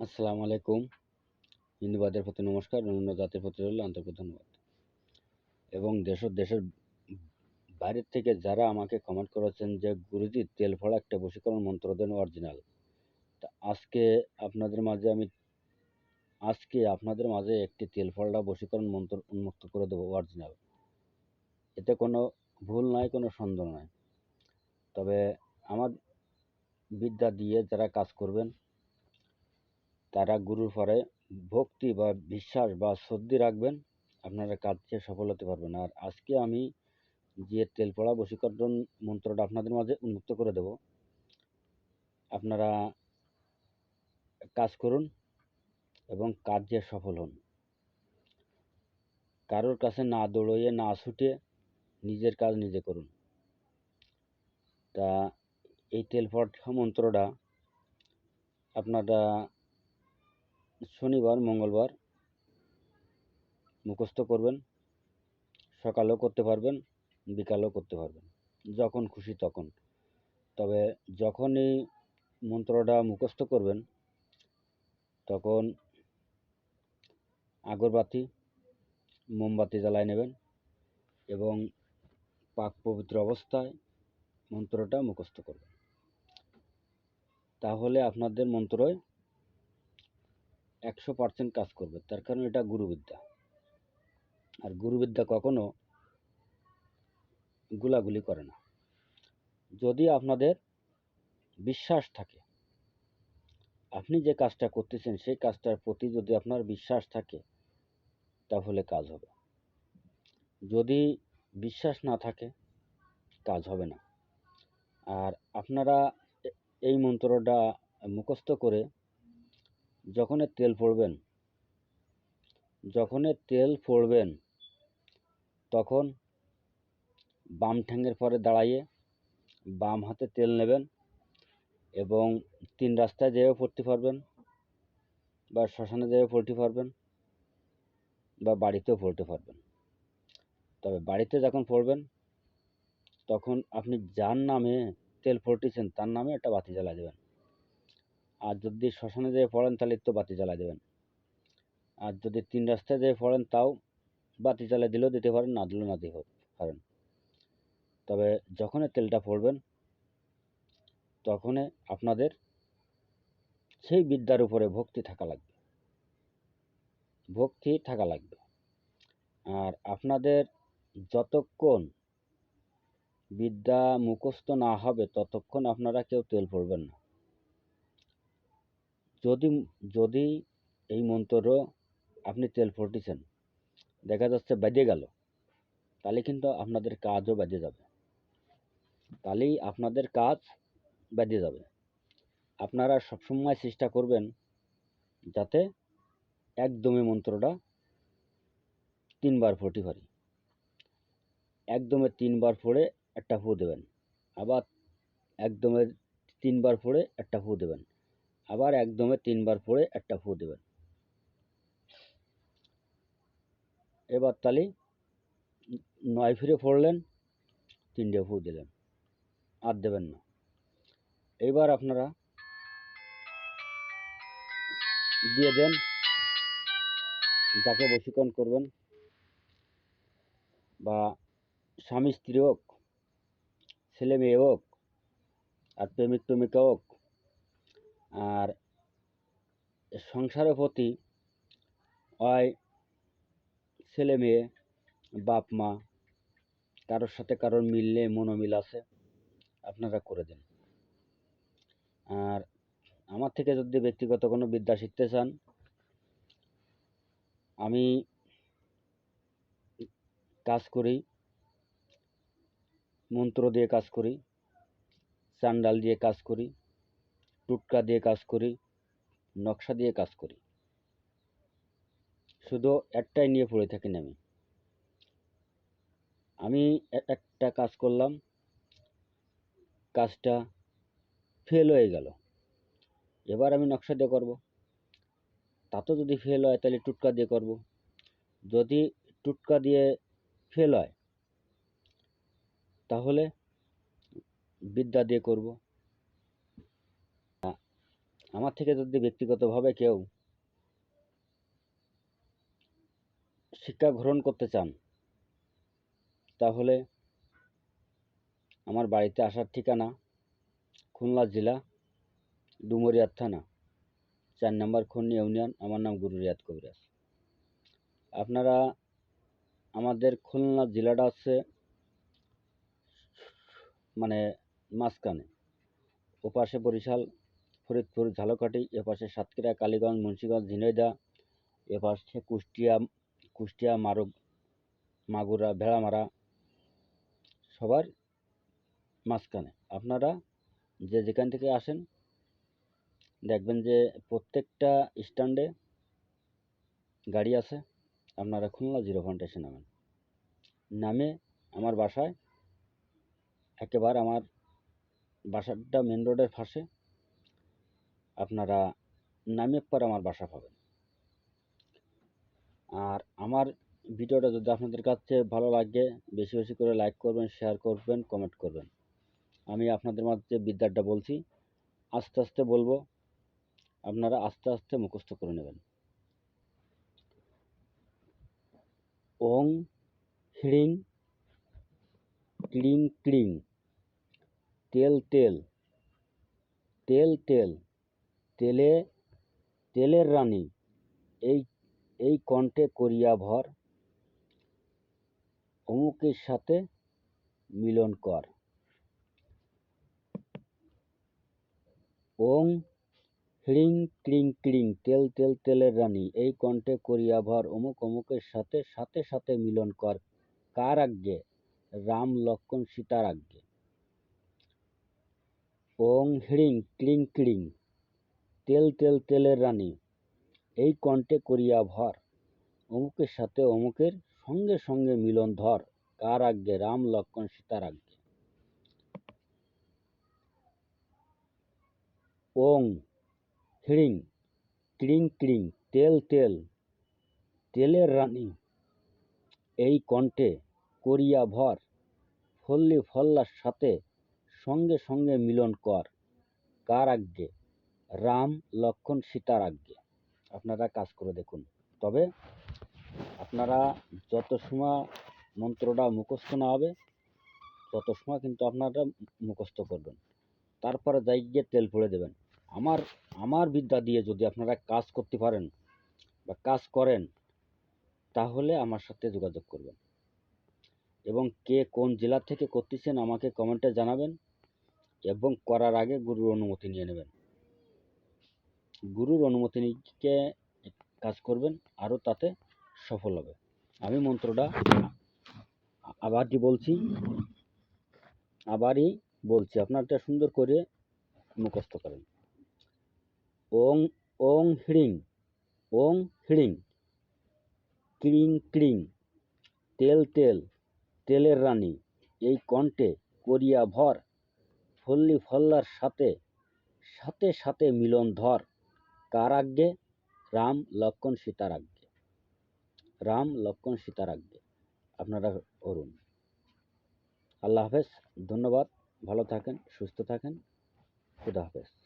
আসসালামু আলাইকুম। হিন্দুবাদের প্রতি নমস্কার, অন্যান্য জাতির প্রতি রইল আন্তরিক ধন্যবাদ। এবং দেশ দেশের বাইরের থেকে যারা আমাকে কমেন্ট করেছেন যে, গুরুজি, তেল ফড়া একটা বশীকরণ মন্ত্র দেন অরিজিনাল তা আজকে আপনাদের মাঝে আমি, আজকে আপনাদের মাঝে একটি তেল ফড়া বশীকরণ মন্ত্র উন্মুক্ত করে দেবো অরিজিনাল এতে কোনো ভুল নাই, কোনো সন্দেহ নাই। তবে আমার বিদ্যা দিয়ে যারা কাজ করবেন তারা গুরুর পরে ভক্তি বা বিশ্বাস বা শ্রদ্ধি রাখবেন, আপনারা কাজে সফল হতে পারবেন। আর আজকে আমি যে তেল পড়া বশীকরণ মন্ত্রটা আপনাদের মাঝে উন্মুক্ত করে দেব, আপনারা কাজ করুন এবং কাজে সফল হন। কারোর কাছে না দৌড়িয়ে, না ছুটে নিজের কাজ নিজে করুন। তা এই তেল পড়া মন্ত্রটা আপনারা শনিবার, মঙ্গলবার মুখস্থ করবেন, সকালেও করতে পারবেন, বিকালেও করতে পারবেন, যখন খুশি তখন। তবে যখনই মন্ত্রটা মুখস্থ করবেন, তখন আগরবাতি, মোমবাতি জ্বালায় নেবেন এবং পাক পবিত্র অবস্থায় মন্ত্রটা মুখস্থ করবেন। তাহলে আপনাদের মন্ত্রয় একশো পার্সেন্ট কাজ করবে। তার কারণ এটা গুরুবিদ্যা। আর গুরুবিদ্যা কখনো গুলাগুলি করে না। যদি আপনাদের বিশ্বাস থাকে, আপনি যে কাজটা করতেছেন, সেই কাজটার প্রতি যদি আপনার বিশ্বাস থাকে, তাহলে কাজ হবে। যদি বিশ্বাস না থাকে, কাজ হবে না। আর আপনারা এই মন্ত্রটা মুখস্থ করে যখনই তেল পড়বেন যখনই তেল পড়বেন তখন বাম ঠ্যাঙের পরে দাঁড়াইয়ে বাম হাতে তেল নেবেন এবং তিন রাস্তায় যেয়েও পড়তে পারবেন বা শ্মশানে যেয়েও পড়তে পারবেন বা বাড়িতেও পড়তে পারবেন তবে বাড়িতে যখন পড়বেন তখন আপনি যার নামে তেল পড়তেছেন তার নামে একটা বাতি জ্বালা দেবেন। আর যদি শ্মশানে যেয়ে পড়েন তাহলে তো বাতি জ্বালা দেবেন। আর যদি তিন রাস্তায় যেয়ে পড়েন তাও বাতি জ্বালা দিলেও দিতে পারেন, না দিলেও না দিতে পারেন। তবে যখনই তেলটা পড়বেন, তখনই আপনাদের সেই বিদ্যার উপরে ভক্তি থাকা লাগবে। ভক্তি থাকা লাগবে। আর আপনাদের যতক্ষণ বিদ্যা মুখস্থ না হবে, ততক্ষণ আপনারা কেউ তেল পড়বেন না। যদি যদি এই মন্ত্র আপনি তেল পড়তেছেন দেখা যাচ্ছে বেজে গেল, তাহলে কিন্তু আপনাদের কাজও বেজে যাবে। তাহলেই আপনাদের কাজ বেজে যাবে। আপনারা সবসময় চেষ্টা করবেন যাতে একদমই মন্ত্রটা তিনবার পড়তে পারি। একদমে তিনবার পড়ে একটা ফু দেবেন, আবার একদমে তিনবার পড়ে একটা ফু দেবেন। আবার একদমে তিনবার পড়ে একটা ফু দেবেন। এবার তাহলে নয় ফিরে পড়লেন তিনটে ফু দিলেন, আর দেবেন না। এবার আপনারা দিয়ে দেন, যাকে বশীকরণ করবেন বা স্বামী স্ত্রী হোক, ছেলে মেয়ে হোক, আর প্রেমিক প্রেমিকা হোক আর সংসারের প্রতি হয় ছেলে মেয়ে, বাপ মা, কারোর সাথে কারোর মিললে মনোমিল আছে, আপনারা করে দেন। আর আমার থেকে যদি ব্যক্তিগত কোনো বিদ্যা শিখতে চান, আমি কাজ করি, মন্ত্র দিয়ে কাজ করি, চান্ডাল দিয়ে কাজ করি টুটকা দিয়ে কাজ করি, নকশা দিয়ে কাজ করি। শুধু একটাই নিয়ে পড়ে থাকি না আমি। আমি একটা কাজ করলাম, কাজটা ফেল হয়ে গেল। এবার আমি নকশা দিয়ে করব। তাতেও যদি ফেল হয় তাহলে টুটকা দিয়ে করব। যদি টুটকা দিয়ে ফেল হয়, তাহলে বিদ্যা দিয়ে করব। আমার থেকে যদি ব্যক্তিগতভাবে কেউ শিক্ষা গ্রহণ করতে চান, তাহলে আমার বাড়িতে আসার ঠিকানা খুলনা জেলা ডুমুরিয়া থানা, চার নম্বর খন্নি ইউনিয়ন, আমার নাম গুরু রিয়াদ কবিরাজ। আপনারা আমাদের খুলনা জেলাটা হচ্ছে মানে মাঝখানে, ওপাশে বরিশাল ফরিদপুর, ঝালকাঠি, এপাশে সাতক্ষীরা, কালীগঞ্জ, মুন্সিগঞ্জ, ঝিনাইদহ, এপাশে কুষ্টিয়া কুষ্টিয়া মারুক মাগুরা, ভেড়ামারা সবার মাঝখানে। আপনারা যে যেখান থেকে আসেন, দেখবেন যে প্রত্যেকটা স্ট্যান্ডে গাড়ি আছে। আপনারা খুলনা জিরো পয়েন্ট এসে নামেন। নামে আমার বাসায়, একেবারে আমার বাসাটা মেন রোডের পাশে আপনারা নামে পর আমার বাসা পাবেন। আর আমার ভিডিওটা যদি আপনাদের কাছে ভালো লাগে, বেশি বেশি করে লাইক করবেন শেয়ার করবেন কমেন্ট করবেন। আমি আপনাদের মাঝে বিদ্যাটা বলছি, আস্তে আস্তে বলব, আপনারা আস্তে আস্তে মুখস্থ করে নেবেন। ওং হিড়িং ক্লিং ক্লিং তেল তেল তেল তেল। তেলে তেলের রানী, এই এই কণ্ঠে করিয়া ভর, অমুকের সাথে মিলন কর। ওং হ্রিং ক্লিং ক্লিং তেল তেল তেলের রানী, এই কণ্ঠে করিয়া ভর, অমুক, অমুকের সাথে সাথে সাথে মিলন কর। কার আজ্ঞে? রাম লক্ষ্মণ সীতার আজ্ঞে। ওং হ্রিং ক্লিং ক্লিং তেল তেল তেলের রানী। এই কণ্ঠে করিয়া ভর। অমুকের সাথে অমুকের সঙ্গে সঙ্গে মিলন ধর। কার আজ্ঞে? রাম লক্ষ্মণ সীতার আজ্ঞে। ওং হ্রিং ক্রিং ক্রিং তেল তেল তেলের রানী। এই কণ্ঠে করিয়া ভর। ফল্লি ফল্লার সাথে সঙ্গে সঙ্গে মিলন কর। কার আজ্ঞে? রাম লক্ষ্মণ সীতার আজ্ঞে। আপনারা কাজ করে দেখুন। তবে আপনারা যত সময় মন্ত্রটা মুখস্থ না হবে, তত সময় কিন্তু আপনারা মুখস্থ করবেন। তারপরে যাই গিয়ে তেল পড়ে দেবেন। আমার আমার বিদ্যা দিয়ে যদি আপনারা কাজ করতে পারেন বা কাজ করেন, তাহলে আমার সাথে যোগাযোগ করবেন। এবং কে কোন জেলা থেকে করতেছেন আমাকে কমেন্টে জানাবেন এবং করার আগে গুরুর অনুমতি নিয়ে নেবেন। গুরুর অনুমতি নিয়ে কাজ করবেন, আরও তাতে সফল হবে। আমি মন্ত্রটা আবারটি বলছি, আবারই বলছি, আপনারটা সুন্দর করে মুখস্থ করেন। ওং ওং হিড়িং ওং হিড়িং, ক্রিং ক্রিং, তেল তেল, তেলের রানী, এই কণ্ঠে করিয়া ভর, ফল্লি ফল্লার সাথে সাথে সাথে মিলন ধর। কার আজ্ঞে রাম লক্ষণ সীতার আজ্ঞে রাম লক্ষণ সীতার আজ্ঞে আপনারা করুন আল্লাহ হাফেজ, ধন্যবাদ। ভালো থাকেন, সুস্থ থাকেন। খুদা হাফেজ।